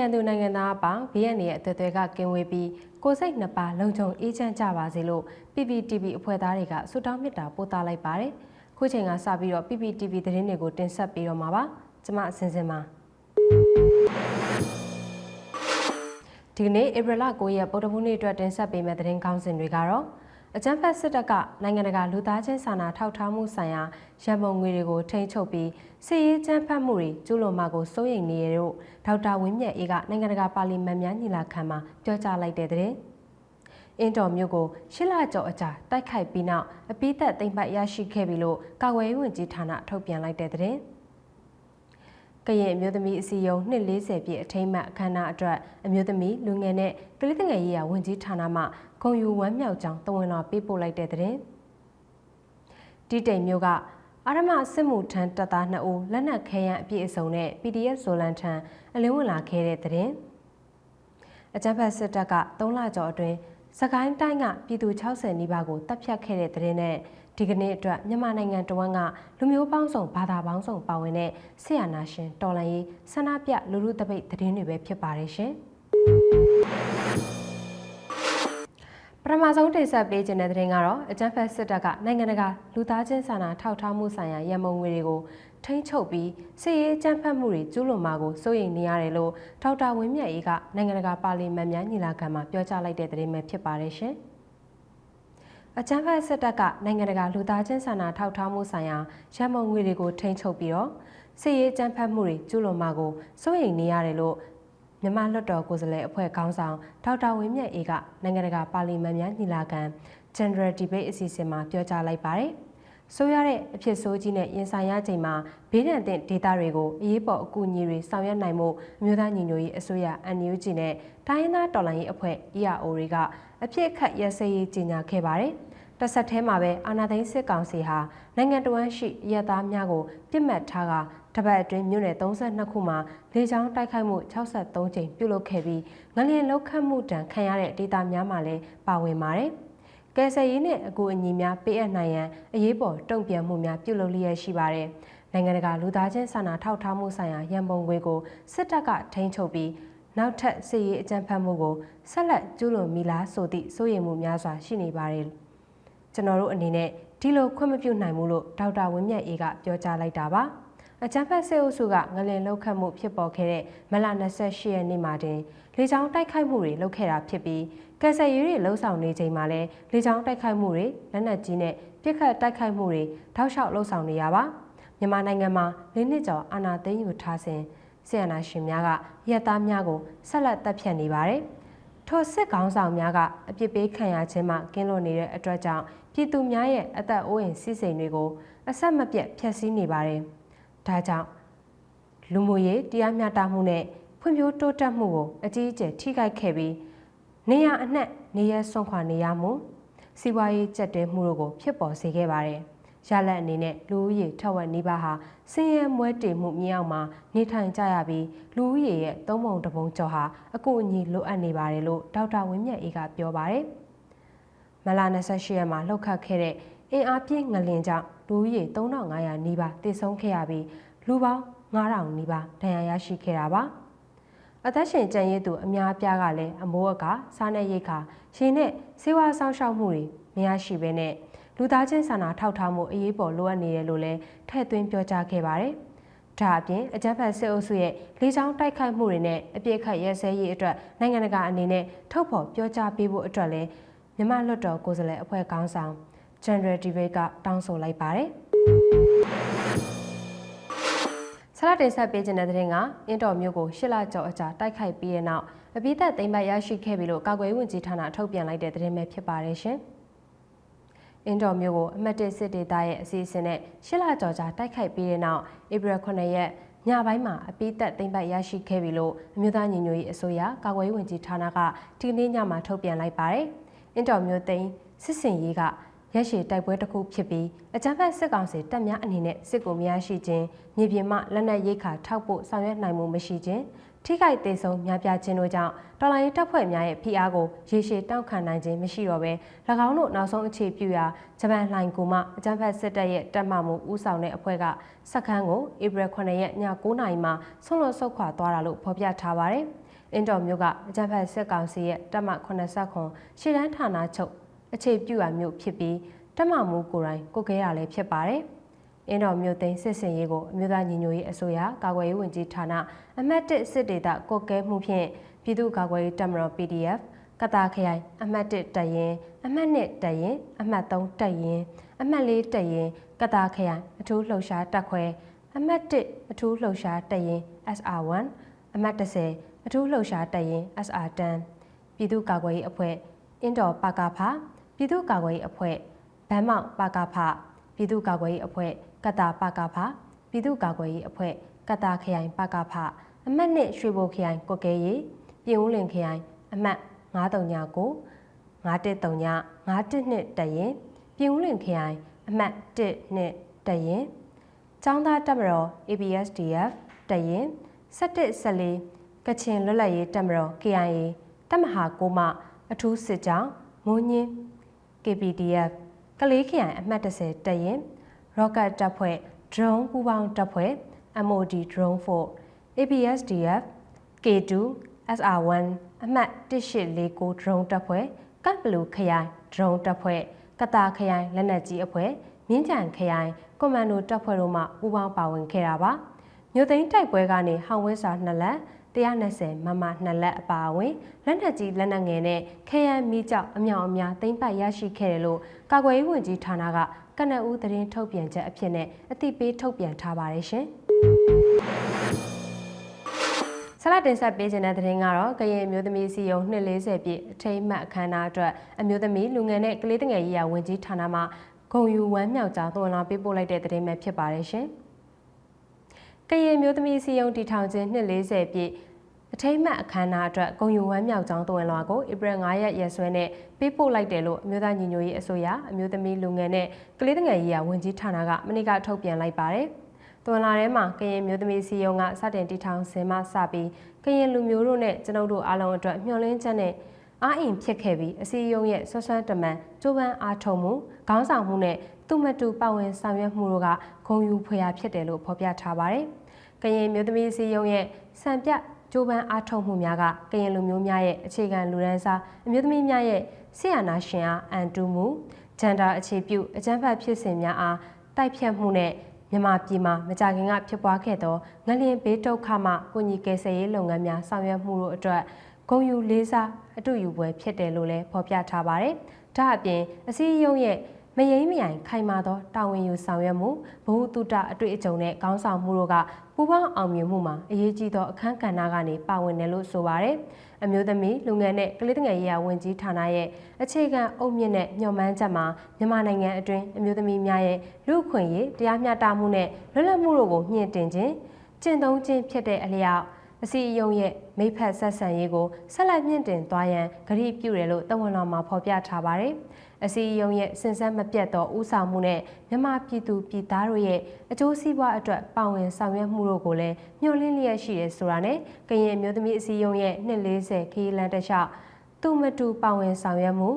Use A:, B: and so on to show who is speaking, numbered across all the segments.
A: နိုင်ငံသူနိုင်ငံသားအပေါင်းဘေးရန်ရဲ့အသွေးသွဲကကင်းဝေးပြီးကိုယ်စိတ်နှစ်ပါးလုံခြုံအေးချမ်းကြပါစေလို့ PPTV အဖွဲ့သားတွေကဆုတောင်းမေတ္တာပို့သလိုက်ပါတယ်။ခုချိန်ကစပြီးတော့ PPTV သတင်းတွေကိုတင်ဆက်ပေးတော့မှာပါ။ကျွန်မအစင်စင်ပါဒီကနေ့ဧပြီလ9ရက်ဗုဒ္ဓဘူးနေ့အတွက်တင်ဆက်ပေးမယ့်သတင်းကောင်းစဉ်တွေကတော့ အကြမ်းဖက်စစ်တပ်ကနိုင်ငံတကာလူသားချင်းစာနာထောက်ထားမှုဆိုင်ရာရန်ပုံငွေတွေကိုထိန်းချုပ်ပြီးစစ်ရေးကြမ်းဖက်မှုတွေကျူးလွန်မှာကိုစိုးရိမ်နေရလို့ဒေါက်တာဝင်းမြတ်အေးကနိုင်ငံတကာပါလီမန်များညီလာခံမှာပြောကြားလိုက်တဲ့တဲ့အင်တော်မျိုးကိုရှစ်လကျော်အကြာတိုက်ခိုက်ပြီးနောက်အပိသက်သိမ့်ပတ်ရရှိခဲ့ပြီလို့ကာကွယ်ရေးဝန်ကြီးဌာနထုတ်ပြန်လိုက်တဲ့တဲ့ ကရင်အမျိုးသမီးအစည်းအရုံး240ပြည့်အထိမ်းအမှတ်အခမ်းအနားအတွက်အမျိုးသမီးလူငယ်နဲ့ကလေးငယ်ရေးရာဝန်ကြီးဌာနမှဂုံယူဝမ်းမြောက်ကြောင်းတဝန်တော်ပေးပို့လိုက်တဲ့တဲ့တီတိမ်မျိုးကအာရမစစ်မှုထမ်းတပ်သား2ဦးလက်နက်ခဲယမ်းအပြည့်အစုံနဲ့ PDF ဇိုလန်ထံအလင်းဝင်လာခဲ့တဲ့တဲ့အကြမ်းဖက်စစ်တပ်က3လကျော်အတွင်း စကိုင်းတိုင်းကပြည်သူ60နီးပါးကိုတပ်ဖြတ်ခဲ့တဲ့တဲ့နဲ့ဒီကနေ့အတွက်မြန်မာနိုင်ငံတဝန်းကလူမျိုးပေါင်းစုံဘာသာပေါင်းစုံပါဝင်တဲ့ဆရာနာရှင်တော်လန်ရေးဆန္ဒပြလူလူတပိတ်သတင်းတွေပဲဖြစ်ပါတယ်ရှင်ပထမဆုံးတင်ဆက်ပေးခြင်းတဲ့သတင်းကတော့အကြမ်းဖက်စစ်တပ်ကနိုင်ငံတကာလူသားချင်းစာနာထောက်ထားမှုဆိုင်ရာရန်ပုံငွေတွေကို ထိန်းချုပ်ပြီးစစ်ရေးကြမ်းဖက်မှုတွေကျူးလွန်မှာကိုစိုးရိမ်နေရတယ်လို့ဒေါက်တာဝင်းမြတ်အေးကနိုင်ငံတကာပါလီမန်များညီလာခံမှာပြောကြားလိုက်တဲ့သတင်းပဲဖြစ်ပါတယ်ရှင်။အကြမ်းဖက်စစ်တပ်ကနိုင်ငံတကာလူသားချင်းစာနာထောက်ထားမှုဆိုင်ရာရန်ပုံငွေတွေကိုထိန်းချုပ်ပြီးတော့စစ်ရေးကြမ်းဖက်မှုတွေကျူးလွန်မှာကိုစိုးရိမ်နေရတယ်လို့မြန်မာလွှတ်တော်ကိုယ်စားလှယ်အဖွဲ့ခေါင်းဆောင်ဒေါက်တာဝင်းမြတ်အေးကနိုင်ငံတကာပါလီမန်များညီလာခံ General Debate အစီအစဉ်မှာပြောကြားလိုက်ပါတယ်။ ဆိုရတဲ့အဖြစ်ဆိုးကြီးနဲ့ရင်ဆိုင်ရချိန်မှာဘေးဒဏ်သင့်ဒေတာတွေကိုအရေးပေါ်အကူအညီတွေဆောင်ရွက်နိုင်မှုအမျိုးသားညီညွတ်ရေးအစိုးရ NUG နဲ့တိုင်းရင်းသားတော်လှန်ရေးအဖွဲ့ EAO တွေကအဖြစ်အခတ်ရစရေးကြီးညာခဲ့ပါတယ်။တဆက်တည်းမှာပဲအာဏာသိမ်းစစ်ကောင်စီဟာနိုင်ငံတော်ဝန်ရှိရဲသားများကိုပြစ်မှတ်ထားကတပတ်အတွင်းမြို့နယ်32ခုမှာလေကြောင်းတိုက်ခိုက်မှု63ကြိမ်ပြုလုပ်ခဲ့ပြီးငလျင်လောက်ခတ်မှုတံခံရတဲ့ဒေသများမှာလည်းပါဝင်ပါတယ်။ ကယ်ဆယ်ရေးနဲ့အကူအညီများပေးအပ်နိုင်ရန်အရေးပေါ်တုံ့ပြန်မှုများပြုလုပ်လျက်ရှိပါတယ်။နိုင်ငံတကာလူသားချင်းစာနာထောက်ထားမှုဆိုင်ရာရန်ပုံငွေကိုစစ်တပ်ကထိန်းချုပ်ပြီးနောက်ထပ်စစ်ရေးအကြမ်းဖက်မှုကိုဆက်လက်ကျူးလွန်မိလားဆိုသည့်စိုးရိမ်မှုများစွာရှိနေပါတယ်။ကျွန်တော်တို့အနေနဲ့ဒီလိုခွင့်မပြုနိုင်ဘူးလို့ဒေါက်တာဝင်းမြတ်အေးကပြောကြားလိုက်တာပါ။ အကြမ်းဖက်စစ်အုပ်စုကငလင်လောက်ခတ်မှုဖြစ်ပေါ်ခဲ့တဲ့မလ28ရက်နေ့မှာတင်လေကြောင်းတိုက်ခိုက်မှုတွေလုပ်ခဲ့တာဖြစ်ပြီးကက်ဆယ်ရေးတွေလှုံ့ဆော်နေချိန်မှာလည်းလေကြောင်းတိုက်ခိုက်မှုတွေလက်နက်ကြီးနဲ့ပစ်ခတ်တိုက်ခိုက်မှုတွေထောက်လျှောက်လှုံ့ဆော်နေရပါမြန်မာနိုင်ငံမှာလေးနှစ်ကျော်အာဏာသိမ်းယူထားစဉ်ဆီယနာရှင်များကရက်သားများကိုဆက်လက်တပ်ဖြတ်နေပါတယ်ထိုစစ်ကောင်းဆောင်များကအပြစ်ပေးခံရခြင်းမှကင်းလွတ်နေတဲ့အတွက်ကြောင့်ပြည်သူများရဲ့အသက်အိုးအိမ်စီးစိမ်တွေကိုအဆက်မပြတ်ဖျက်ဆီးနေပါတယ်။ ဒါကြောင့်လူမှုရေးတရားမျှတမှုနဲ့ဖွံ့ဖြိုးတိုးတက်မှုကိုအကြီးအကျယ်ထိခိုက်ခဲ့ပြီးနေရအနှံ့နေရဆွန့်ခွာနေရမှုစီးပွားရေးကြက်တဲမှုတို့ကိုဖြစ်ပေါ်စေခဲ့ပါတယ်။ရလက်အနေနဲ့လူဦးရေထက်ဝက်နီးပါးဟာဆင်းရဲမွဲတေမှုမြောက်မှာနေထိုင်ကြရပြီးလူဦးရေရဲ့သုံးပုံတစ်ပုံကျော်ဟာအကူအညီလိုအပ်နေပါတယ်လို့ဒေါက်တာဝင်းမြတ်အေးကပြောပါတယ်။မလာ28ရက်မှာလှုပ်ခတ်ခဲ့တဲ့အင်အားပြည့်ငလင်ကြောင့် လူဦးရေ3500နီးပါးတည်ဆုံးခဲ့ရပြီးလူပေါင်း9000နီးပါးဒဏ်ရာရရှိခဲ့တာပါအသက်ရှင်ကျန်ရည်သူအများပြားကလည်းအမိုးအကာစားနပ်ရိက္ခာရှင်နဲ့စေဝါဆောင်ရှောက်မှုတွေမရရှိဘဲနဲ့လူသားချင်းစာနာထောက်ထားမှုအရေးပေါ်လိုအပ်နေတယ်လို့လည်းထည့်သွင်းပြောကြားခဲ့ပါတယ်ဒါအပြင်အကြမ်းဖက်စစ်အုပ်စုရဲ့လေကြောင်းတိုက်ခိုက်မှုတွေနဲ့အပြစ်ခတ်ရဲစဲရေးအတွက်နိုင်ငံတကာအနေနဲ့ထုတ်ဖော်ပြောကြားပေးဖို့အတွက်လည်းမြမလွတ်တော်ကိုယ်စားလှယ်အဖွဲ့ခေါင်းဆောင် General Debate ကတောင်းဆိုလိုက်ပါတယ်။ဆရာတင်ဆက်ပေးခြင်းတဲ့တဲ့ရင်ကအင်တော်မျိုးကိုရှစ်လကျော်အကြာတိုက်ခိုက်ပြီးတဲ့နောက်အပိသက်သိမ်းပိုက်ရရှိခဲ့ပြီလို့ကာကွယ်ရေးဝန်ကြီးဌာနထုတ်ပြန်လိုက်တဲ့သတင်းပဲဖြစ်ပါတယ်ရှင်။အင်တော်မျိုးကိုအမတ်တစ်စစ်ဒေသရဲ့အစီအစဉ်နဲ့ရှစ်လကျော်ကြာတိုက်ခိုက်ပြီးတဲ့နောက်ဧပြီ9ရက်ညပိုင်းမှာအပိသက်သိမ်းပိုက်ရရှိခဲ့ပြီလို့အမျိုးသားညီညွတ်ရေးအစိုးရကာကွယ်ရေးဝန်ကြီးဌာနကဒီနေ့ညမှာထုတ်ပြန်လိုက်ပါတယ်။အင်တော်မျိုးသိမ်းစစ်စင်ရေးက ရက်ရှည်တိုက်ပွဲတစ်ခုဖြစ်ပြီးအကြမ်းဖက်စစ်ကောင်စီတပ်များအနေနဲ့စစ်ကိုမရရှိခြင်းမြေပြင်မှလက်နက်ရိတ်ခါထောက်ဖို့ဆောင်ရွက်နိုင်မှုမရှိခြင်းထိခိုက်သေးဆုံးများပြားခြင်းတို့ကြောင့်တော်လိုင်းတပ်ဖွဲ့များရဲ့ဖိအားကိုရေရှည်တောက်ခံနိုင်ခြင်းမရှိတော့ဘဲ၎င်းတို့နောက်ဆုံးအခြေပြုရာဂျပန်လှိုင်ကူမှအကြမ်းဖက်စစ်တပ်ရဲ့တပ်မမှုဦးဆောင်တဲ့အဖွဲ့ကစက္ကန်းကိုဧပြီ9ရက်ည9:00နာရီမှာဆွန့်လွတ်ဆုတ်ခွာသွားတာလို့ဖော်ပြထားပါတယ်။အင်တော်မျိုးကအကြမ်းဖက်စစ်ကောင်စီရဲ့တပ်မ89ရှေ့တန်းဌာနချုပ် အခြေပြုရာမျိုးဖြစ်ပြီးတပ်မမှုကိုယ်တိုင်ကိုကဲရလည်းဖြစ်ပါတယ်။အင်းတော်မြို့သိမ်းစစ်စင်ရေးကိုအမျိုးသားညီညွတ်ရေးအစိုးရကာကွယ်ရေးဝန်ကြီးဌာနအမှတ်1စစ်ဒေသကွက်ကဲမှုဖြင့်ပြည်သူ့ကာကွယ်ရေးတပ်မတော် PDF ကတာခရိုင်အမှတ်1တပ်ရင်အမှတ်2တပ်ရင်အမှတ်3တပ်ရင်အမှတ်4တပ်ရင်ကတာခရိုင်အထူးလှုပ်ရှားတပ်ခွဲအမှတ်1အထူးလှုပ်ရှားတပ်ရင် SR1 အမှတ်30အထူးလှုပ်ရှားတပ်ရင် SR10 ပြည်သူ့ကာကွယ်ရေးအဖွဲ့အင်းတော်ပါကာဖ ပြည်သူ့ကာကွယ်ရေးအဖွဲ့ဗန်းမောက်ပါကာဖပြည်သူ့ကာကွယ်ရေးအဖွဲ့ကတာပကဖပြည်သူ့ကာကွယ်ရေးအဖွဲ့ကတာခရိုင်ပကဖအမှတ်နှစ်ရွှေဘိုခရိုင်ကွက်ကဲရီပြင်ဦးလင်ခရိုင်အမှတ်939 913 912တရင်ပြင်ဦးလင်ခရိုင်အမှတ်1နှစ်တရင်ចောင်းသားတပ်မတော် ABSDF တရင်17 14ကချင်လွတ်လပ်ရေးတပ်မတော် KIA တပ်မဟာ9မှအထူးစစ်ကြောင်းမိုးညင်း KPDF ကလေးခရိုင်အမှတ်30တရင် Rocket တပ်ဖွဲ့ Drone ပူးပေါင်းတပ်ဖွဲ့ MOD Drone 4 ABSDF K2 SR1 အမှတ်1849 Drone တပ်ဖွဲ့ကပ်ဘလူခရိုင် Drone တပ်ဖွဲ့ကတာခရိုင်လက်နက်ကြီးအဖွဲ့မြင်းကြံခရိုင်ကွန်မန်ဒိုတပ်ဖွဲ့တို့မှပူးပေါင်းပါဝင်ခဲ့တာပါမြို့သိမ်းတိုက်ပွဲကနေဟောင်ဝဲစာ2လက် 120မမ2လက်အပါအဝင်လက်နက်ကြီးလက်နက်ငယ်နဲ့ခရမ်းမီးကြောက်အမြောက်အများသိမ်းပိုက်ရရှိခဲ့တယ်လို့ကာကွယ်ရေးဝန်ကြီးဌာနကကနအူးသတင်းထုတ်ပြန်ချက်အဖြစ်နဲ့အသိပေးထုတ်ပြန်ထားပါတယ်ရှင်။ဆလာတင်ဆက်ပေးခြင်းတဲ့သတင်းကတော့ကရင်မျိုးသမီးစီယုံ240ပြည့်အထိမ်းမှတ်အခမ်းအနားအတွက်အမျိုးသမီးလူငယ်နဲ့ကလေးငယ်ရေးရာဝန်ကြီးဌာနမှဂုံယူဝမ်းမြောက်ကြောင်းသွန်လောင်းပေးပို့လိုက်တဲ့သတင်းပဲဖြစ်ပါတယ်ရှင်။ ကရင်မျိုးသမီးစီယုံတီထောင်ခြင်း240ပြည့်အထိမ်းမှတ်အခမ်းအနားအတွက်ဂုံယူဝမ်းမြောက်ကြောင်းသွန်လွှာကိုဧပြီ9ရက်ရက်စွဲနဲ့ပေးပို့လိုက်တယ်လို့အမျိုးသားညီညွတ်ရေးအစိုးရအမျိုးသမီးလူငယ်နဲ့ကလေးငယ်ရေးရာဝန်ကြီးဌာနကမနေ့ကထုတ်ပြန်လိုက်ပါတယ်။သွန်လာထဲမှာကရင်မျိုးသမီးစီယုံကစတင်တည်ထောင်ဆင်မစပြီးကရင်လူမျိုးတို့နဲ့ကျွန်ုပ်တို့အားလုံးအတွက်မျှော်လင့်ချက်နဲ့အားအင်ဖြစ်ခဲ့ပြီးအစည်းအရုံးရဲ့ဆွဆွမ်းတမန်ကျိုးပန်းအားထုတ်မှုခေါင်းဆောင်မှုနဲ့သူ့မတူပါဝင်ဆောင်ရွက်မှုတို့ကဂုဏ်ယူဖွယ်ရာဖြစ်တယ်လို့ဖော်ပြထားပါတယ်။ ကရင်မျိုးသမီးစီယုံရဲ့စံပြကြိုးပမ်းအားထုတ်မှုများကကရင်လူမျိုးများရဲ့အခြေခံလူရန်စားအမျိုးသမီးများရဲ့ဆရာနာရှင်အားအန်တူမှုဂျန်ဒါအခြေပြုအကြမ်းဖက်ဖြစ်စဉ်များအားတိုက်ဖြတ်မှုနဲ့မြန်မာပြည်မှာမကြာခင်ကဖြစ်ပွားခဲ့သောငလျင်ဘေးဒုက္ခမှကိုညီကယ်ဆယ်ရေးလုပ်ငန်းများဆောင်ရွက်မှုတို့အတွက်ဂုံယူလေးစားအတူယူပွဲဖြစ်တယ်လို့လည်းဖော်ပြထားပါတယ်။ဒါအပြင်အစည်းအရုံးရဲ့ မယိမ့်မြိုင်ခိုင်မာသောတာဝန်ယူဆောင်ရွက်မှုဘ ഹു တုတအတွေ့အကြုံနဲ့ခေါင်းဆောင်မှုတို့ကပူးပေါင်းအောင်မြင်မှုမှာအရေးကြီးသောအခန်းကဏ္ဍကနေပါဝင်တယ်လို့ဆိုပါတယ်။အမျိုးသမီးလူငယ်နဲ့ကလေးငယ်ရေးရာဝန်ကြီးဌာနရဲ့အခြေခံအုပ်မြင့်တဲ့ညှော်မှန်းချက်မှာမြန်မာနိုင်ငံအတွင်းအမျိုးသမီးများရဲ့လူ့အခွင့်အရေးတရားမျှတမှုနဲ့လွတ်လပ်မှုတို့ကိုမြင့်တင်ခြင်းကျင့်သုံးခြင်းဖြစ်တဲ့အလျောက်အစီအယုံရဲ့မိဖက်ဆက်ဆံရေးကိုဆက်လက်မြင့်တင်သွားရန်ဂရုပြုတယ်လို့တဝန်တော်မှာဖော်ပြထားပါတယ်။ အစည်းအရုံးရဲ့စင်စက်မပြတ်သောဥဆောင်မှုနဲ့မြန်မာပြည်သူပြည်သားတို့ရဲ့အကျိုးစီးပွားအတွက်ပါဝင်ဆောင်ရွက်မှုတို့ကိုလည်းမျှော်လင့်လျက်ရှိတယ်ဆိုတာနဲ့ကရင်မျိုးသမီးအစည်းအရုံးရဲ့240ခီးလန်တလျှောက်သူမတူပါဝင်ဆောင်ရွက်မှု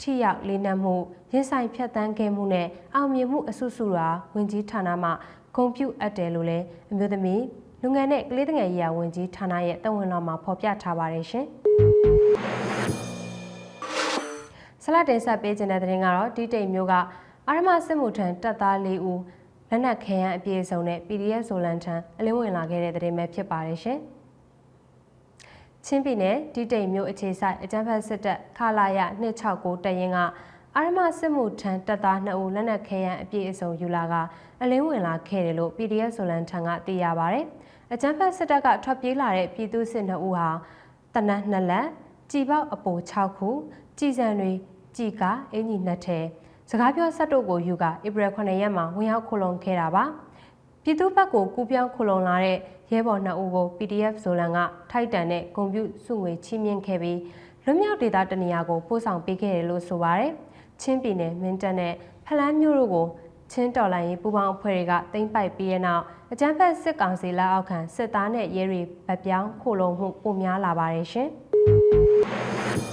A: ထိရောက်လေးနက်မှုရင်ဆိုင်ဖြတ်တန်းခဲ့မှုနဲ့အောင်မြင်မှုအဆုစုရာဝင်ကြီးဌာနမှဂုဏ်ပြုအပ်တယ်လို့လည်းအမျိုးသမီးလူငယ်နဲ့ကလေးငယ်ရေးရာဝန်ကြီးဌာနရဲ့တဝန်တော်မှာဖော်ပြထားပါတယ်ရှင်။ ဆလတ်တင်ဆက်ပေးခြင်းတဲ့တဲ့ရင်ကတော့တီးတိတ်မျိုးကအာရမစစ်မှုထံတပ်သား၄ဦးလက်နက်ခဲယမ်းအပြည့်အစုံနဲ့ PDF ဆိုလန်ထံအလင်းဝင်လာခဲ့တဲ့တဲ့ပဲဖြစ်ပါတယ်ရှင်။ချင်းပြည်နယ်တီးတိတ်မျိုးအခြေဆိုင်အကြမ်းဖက်စစ်တပ်ခလာရ269တရင်ကအာရမစစ်မှုထံတပ်သား2ဦးလက်နက်ခဲယမ်းအပြည့်အစုံယူလာကအလင်းဝင်လာခဲ့တယ်လို့ PDF ဆိုလန်ထံကသိရပါဗျ။အကြမ်းဖက်စစ်တပ်ကထွက်ပြေးလာတဲ့ပြည်သူစစ်2ဦးဟာတနက်2လက်ကြည်ပေါက်အပို6ခုကြည်စံတွေ ကြည်ကအင်ကြီးနှစ်ထဲစကားပြောဆက်တို့ကိုယူကဧပြီ9ရက်မှာဝင်ရောက်ခုလုံခဲ့တာပါပြည်သူ့ဘက်ကိုကူပြောင်းခုလုံလာတဲ့ရဲဘော်နှစ်ဦးကို PDF ဇိုလန်ကထိုက်တန်တဲ့ဂုံပြုစုငွေချီးမြှင့်ခဲ့ပြီးလွမြောက်ဒေသတနေရာကိုပို့ဆောင်ပေးခဲ့တယ်လို့ဆိုပါတယ်ချင်းပြည်နယ်မင်းတပ်နဲ့ဖလန်းမြို့တို့ကိုချင်းတော်လိုင်းရေးပူးပေါင်းအဖွဲ့တွေကတိမ့်ပိုက်ပြီးတဲ့နောက်အကြမ်းဖက်စစ်ကောင်စီလက်အောက်ခံစစ်သားနဲ့ရဲတွေဗတ်ပြောင်းခိုလုံမှုပိုများလာပါတယ်ရှင်။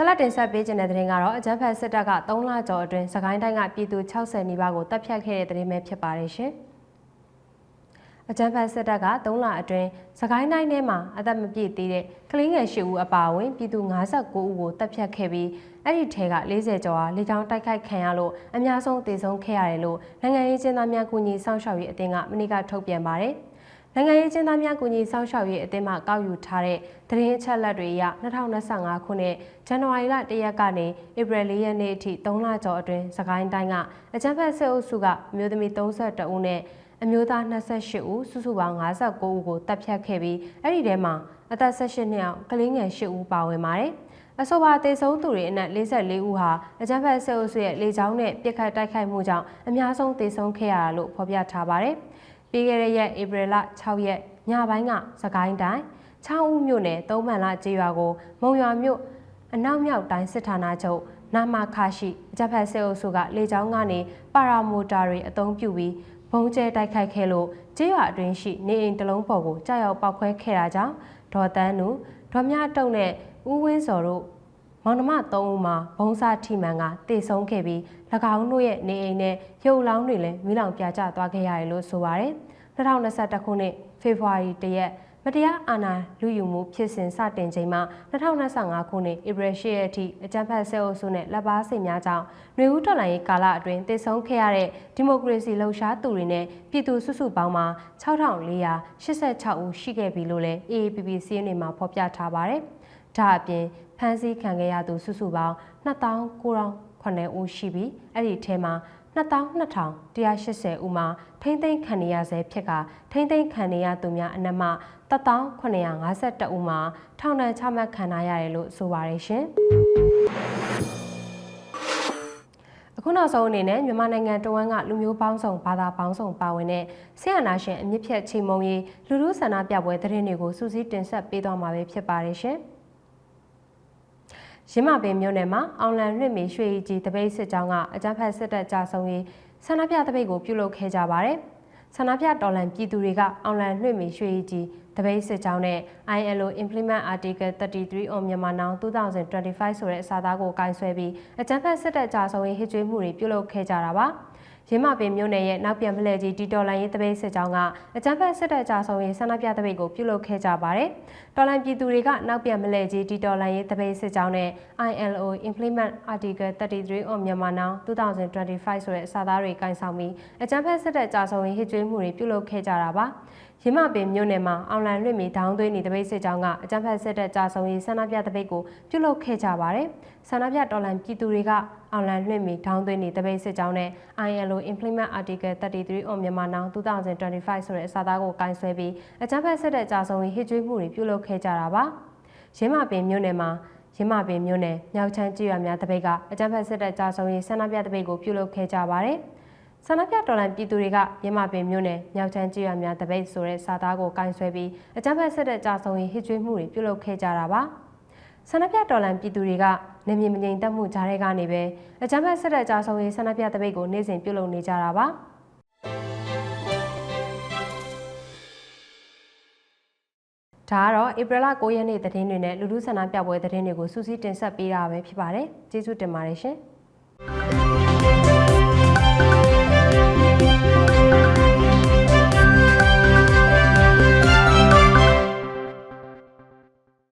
A: ဆလတ်တင်ဆက်ပေးခြင်းတဲ့တဲ့ရင်ကတော့အကြမ်းဖက်စစ်တပ်က3လကျော်အတွင်းစကိုင်းတိုင်းကပြည်သူ60နီးပါးကိုတပ်ဖြတ်ခဲ့တဲ့တဲ့ရင်ပဲဖြစ်ပါတယ်ရှင်။အကြမ်းဖက်စစ်တပ်က3လအတွင်းစကိုင်းတိုင်းထဲမှာအသက်မပြည့်သေးတဲ့ကလေးငယ်၈ဦးအပါအဝင်ပြည်သူ59ဦးကိုတပ်ဖြတ်ခဲ့ပြီးအဲ့ဒီထဲက40ကျော်ဟာလေကြောင်းတိုက်ခိုက်ခံရလို့အများဆုံးတေဆုံးခဲ့ရတယ်လို့နိုင်ငံရေးကျင်းသားများကူညီစောင့်ရှောက်ရေးအသင်းကမနေ့ကထုတ်ပြန်ပါတယ်။ နိုင်ငံရေးကျင်းသားများကူညီစောင့်ရှောက်ရေးအသင်းမှကောက်ယူထားတဲ့သတင်းအချက်အလက်တွေအရ2025ခုနှစ်ဇန်နဝါရီလ1ရက်ကနေဧပြီ4ရက်နေ့အထိ3လကျော်အတွင်းစကိုင်းတိုင်းကအကြမ်းဖက်စစ်အုပ်စုကအမျိုးသမီး32ဦးနဲ့အမျိုးသား28ဦးစုစုပေါင်း59ဦးကိုတပ်ဖြတ်ခဲ့ပြီးအဲ့ဒီထဲမှာအသက်18နှစ်အောက်ကလေးငယ်8ဦးပါဝင်ပါတယ်။အဆိုပါတေဆုံးသူတွေအနက်44ဦးဟာအကြမ်းဖက်ဆဲအုပ်စုရဲ့လေကြောင်းနဲ့ပြစ်ခတ်တိုက်ခိုက်မှုကြောင့်အများဆုံးတေဆုံးခဲ့ရတာလို့ဖော်ပြထားပါတယ်။ ပြီးခဲ့တဲ့ရက်ဧပြီလ6ရက်ညပိုင်းကစကိုင်းတိုင်းချောင်းဦးမြို့နယ်သုံးမှန်လကျေးရွာကို မုံရွာမြို့အနောက်မြောက်တိုင်းစစ်ဌာနချုပ်နာမခရှိအကြမ်းဖက်ဆဲအုပ်စုကလေကြောင်းကနေပါရာမိုတာတွေအုံပြုပြီးဘုံကျဲတိုက်ခိုက်ခဲ့လို့ကျေးရွာအတွင်းရှိနေအိမ်တစ်လုံးပေါ်ကိုကြောက်ရောက်ပောက်ခွဲခဲ့တာကြောင့်ဒေါ်တန်းနူဒေါ်မြတုံနဲ့ဦးဝင်းစော်တို့ မောင်နှမ၃ဦးမှာဘုံစားထိမှန်ကတေဆုံးခဲ့ပြီး၎င်းတို့ရဲ့နေအိမ်နဲ့ရုပ်လောင်းတွေလည်းမိလောင်ပြကျသွားခဲ့ရတယ်လို့ဆိုပါတယ်2021ခုနှစ်ဖေဖော်ဝါရီ၁ရက်မတရားအာဏာလူယူမှုဖြစ်စဉ်စတင်ချိန်မှာ2025ခုနှစ်ဧပြီ10ရက်အထိအကြမ်းဖက်ဆဲအုပ်စုနဲ့လက်ပါစိတ်များကြောင့်ຫນွေဦးတော်လှန်ရေးကာလအတွင်းတည်ဆုံခဲ့ရတဲ့ဒီမိုကရေစီလှုပ်ရှားသူတွေနဲ့ပြည်သူစုစုပေါင်းမှာ6486ဦးရှိခဲ့ပြီလို့လည်း AAPP စီးရင်တွေမှာဖော်ပြထားပါတယ်။ဒါအပြင် ဖမ်းဆီးခံခဲ့ရသူစုစုပေါင်း2900ဦးရှိပြီးအဲ့ဒီထဲမှာ22,180ဦးမှာထိမ့်သိမ်းခံနေရဆဲဖြစ်ကထိမ့်သိမ်းခံနေရသူများအနက်မှ1951ဦးမှာထောင်ဒဏ်ချမှတ်ခံရရတယ်လို့ဆိုပါတယ်ရှင်။အခုနောက်ဆုံးအနေနဲ့မြန်မာနိုင်ငံတဝန်းကလူမျိုးပေါင်းစုံဘာသာပေါင်းစုံပါဝင်တဲ့ဆရာနာရှင်အမြင့်ဖြတ်ချိန်မုံရေးလူလူဆန္ဒပြပွဲသတင်းတွေကိုစူးစီးတင်ဆက်ပေးသွားမှာပဲဖြစ်ပါတယ်ရှင်။ ရင်းမပင်မြို့နယ်မှာအောင်လန်လွှင့်မီရွှေကြီးတပိတ်စစ်ကြောင်းကအကြမ်းဖက်စစ်တပ်ကြဆုံရေးဆန္ဒပြတပိတ်ကိုပြုလုပ်ခဲ့ကြပါတယ်။ဆန္ဒပြတော်လှန်ပြည်သူတွေကအောင်လန်လွှင့်မီရွှေကြီးတပိတ်စစ်ကြောင်းနဲ့ ILO Implement Article 33 on Myanmar Now 2025ဆိုတဲ့အစာသားကိုကင်ဆယ်ပြီးအကြမ်းဖက်စစ်တပ်ကြဆုံရေးဟစ်ကြွေးမှုတွေပြုလုပ်ခဲ့ကြတာပါ။ ရင်းမပင်မြို့နယ်ရဲ့နောက်ပြန်ဖလှယ်ကြီးတီတော်လိုင်းရေးတပိတ်စစ်ကြောင်းကအကြမ်းဖက်စစ်တပ်ကြဆုံရေးဆန္ဒပြတပိတ်ကိုပြုလုပ်ခဲ့ကြပါတယ်။တော်လိုင်းပြည်သူတွေကနောက်ပြန်ဖလှယ်ကြီးတီတော်လိုင်းရေးတပိတ်စစ်ကြောင်းနဲ့ ILO Implement Article 33 on Myanmar Now 2025ဆိုတဲ့စာသားတွေကင်ဆောင်ပြီးအကြမ်းဖက်စစ်တပ်ကြဆုံရေးဟစ်ကြွေးမှုတွေပြုလုပ်ခဲ့ကြတာပါ။ရင်းမပင်မြို့နယ်မှာအောင်လန်လွှင့်မီဒေါင်းသွင်းနေတပိတ်စစ်ကြောင်းကအကြမ်းဖက်စစ်တပ်ကြာဆုံးရေးဆန္ဒပြတပိတ်ကိုပြုလုပ်ခဲ့ကြပါတယ်။ဆန္ဒပြတော်လှန်ပြည်သူတွေက အောင်လန်လွှင့်မီဒေါင်းသွင်းနေတပိတ်စစ်ကြောင်းနဲ့ ILO Implement Article 33 on Myanmar Now 2025ဆိုတဲ့အစာသားကိုကင်ဆယ်ပြီးအကြမ်းဖက်စစ်တပ်ကြာဆုံးရေးဟစ်ကြွေးမှုတွေပြုလုပ်ခဲ့ကြတာပါ။ရင်းမပင်မြို့နယ်မှာရင်းမပင်မြို့နယ်မြောက်ချမ်းကြီးရွာများတပိတ်ကအကြမ်းဖက်စစ်တပ်ကြာဆုံးရေးဆန္ဒပြတပိတ်ကိုပြုလုပ်ခဲ့ကြပါတယ်။ဆန္ဒပြတော်လှန်ပြည်သူတွေကရမပင်မြို့နယ်မြောက်ချမ်းကြီးရွာများတပိတ်ဆိုတဲ့စာသားကိုကင်ဆယ်ပြီးအကြမ်းဖက်ဆက်တဲ့ကြာဆုံးရေးဟစ်ကြွေးမှုတွေပြုလုပ်ခဲ့ကြတာပါဆန္ဒပြတော်လှန်ပြည်သူတွေက နေမြေမငြိမ်သက်မှုကြားထဲကနေပဲအကြမ်းဖက်ဆက်တဲ့ကြာဆုံးရေးဆန္ဒပြတပိတ်ကိုနေ့စဉ်ပြုလုပ်နေကြတာပါဒါကတော့ဧပြီလ9ရက်နေ့သတင်းတွေနဲ့လူလူဆန္ဒပြပွဲသတင်းတွေကိုစူးစီးတင်ဆက်ပေးတာပဲဖြစ်ပါတယ်ကျေးဇူးတင်ပါတယ်ရှင်